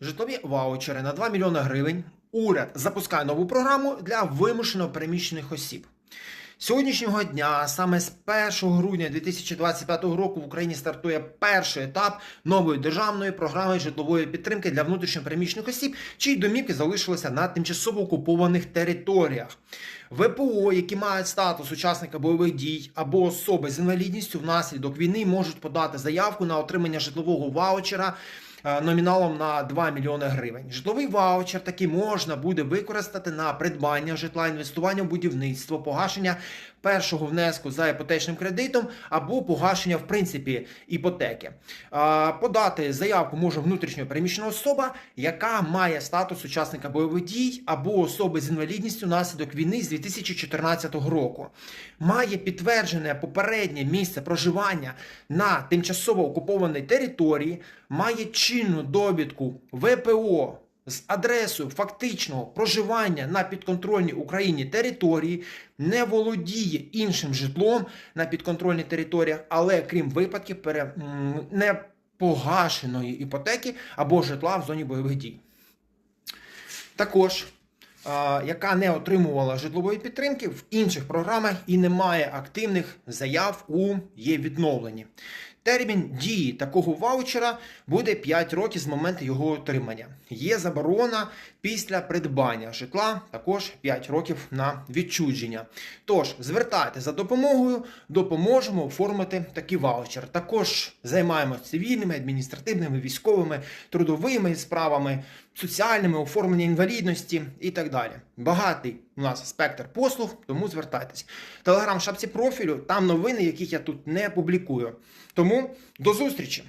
Житлові ваучери на 2 мільйони гривень. Уряд запускає нову програму для вимушено переміщених осіб. Сьогоднішнього дня, саме з 1 грудня 2025 року, в Україні стартує перший етап нової державної програми житлової підтримки для внутрішньопереміщених осіб, чиї домівки залишилися на тимчасово окупованих територіях. ВПО, які мають статус учасника бойових дій або особи з інвалідністю внаслідок війни, можуть подати заявку на отримання житлового ваучера номіналом на 2 мільйони гривень. Житловий ваучер таки можна буде використати на придбання житла, інвестування в будівництво, погашення першого внеску за іпотечним кредитом або погашення в принципі іпотеки. Е, Подати заявку може внутрішньо переміщена особа, яка має статус учасника бойових дій або особи з інвалідністю внаслідок війни з 2014 року. Має підтверджене попереднє місце проживання на тимчасово окупованій території, має чинну довідку ВПО з адресою фактичного проживання на підконтрольній Україні території, не володіє іншим житлом на підконтрольній територіях, але крім випадків пере... непогашеної іпотеки або житла в зоні бойових дій. Також, яка не отримувала житлової підтримки в інших програмах і не має активних заяв у є відновленні. Термін дії такого ваучера буде 5 років з моменту його отримання. Є заборона після придбання житла, також 5 років на відчудження. Тож звертайте за допомогою, допоможемо оформити такий ваучер. Також займаємося цивільними, адміністративними, військовими, трудовими справами, соціальними, оформлення інвалідності і так далі. Багатий у нас спектр послуг, тому звертайтесь. Телеграм в шапці профілю, там новини, яких я тут не публікую. До зустрічі!